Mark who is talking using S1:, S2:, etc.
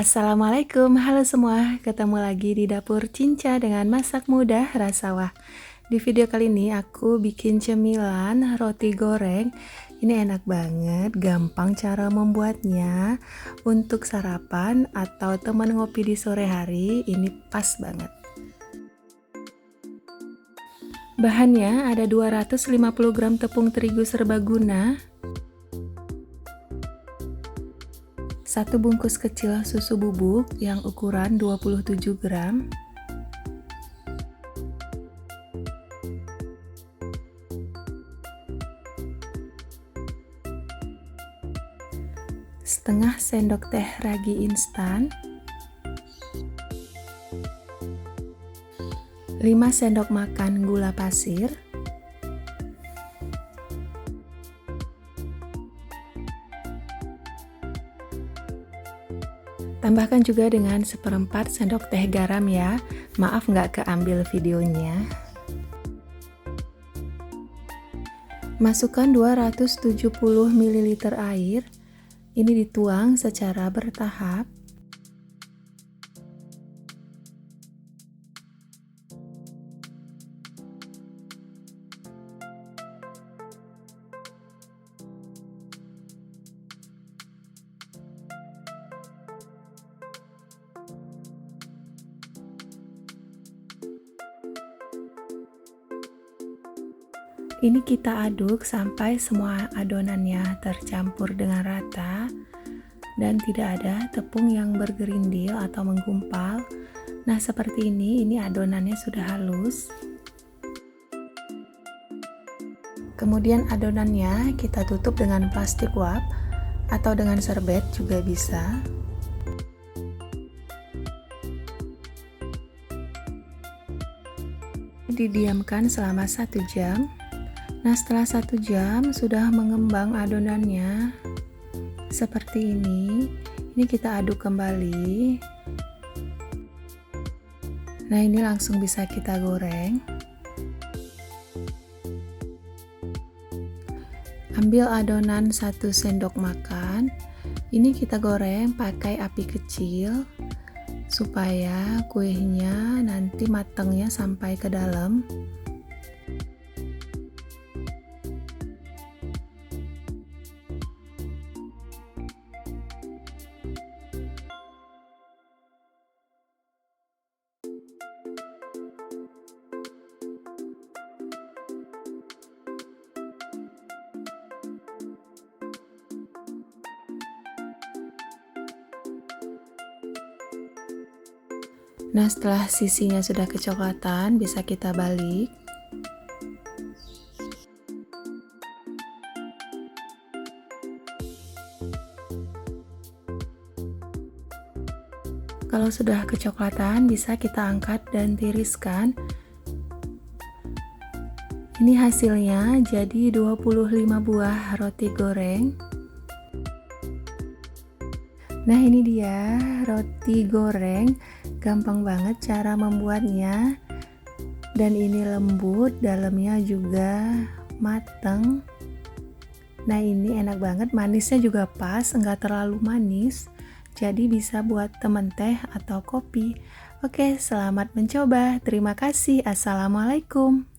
S1: Assalamualaikum, halo semua. Ketemu lagi di dapur Cinca dengan masak mudah rasa wah. Di video kali ini aku bikin cemilan roti goreng. Ini enak banget, gampang cara membuatnya. Untuk sarapan atau teman ngopi di sore hari Ini pas banget. Bahannya ada 250 gram tepung terigu serbaguna satu bungkus kecil susu bubuk yang ukuran 27 gram. Setengah sendok teh ragi instan. 5 sendok makan gula pasir Tambahkan juga dengan seperempat sendok teh garam ya. Maaf nggak keambil videonya. Masukkan 270 ml air. Ini dituang secara bertahap. Ini kita aduk sampai semua adonannya tercampur dengan rata dan tidak ada tepung yang bergerindil atau menggumpal. Nah, seperti ini, ini adonannya sudah halus. Kemudian adonannya kita tutup dengan plastik wrap atau dengan serbet juga bisa. Didiamkan selama satu jam Nah setelah satu jam sudah mengembang adonannya seperti ini. Ini kita aduk kembali. Nah ini langsung bisa kita goreng. Ambil adonan satu sendok makan. Ini kita goreng pakai api kecil supaya kuenya nanti matangnya sampai ke dalam Nah, setelah sisinya sudah kecoklatan, bisa kita balik. Kalau sudah kecoklatan, bisa kita angkat dan tiriskan. Ini hasilnya jadi 25 buah roti goreng. Nah, ini dia roti goreng. Gampang banget cara membuatnya. Dan ini lembut dalamnya juga mateng. Nah ini enak banget. Manisnya juga pas enggak terlalu manis. Jadi bisa buat temen teh atau kopi. Oke selamat mencoba. Terima kasih. Assalamualaikum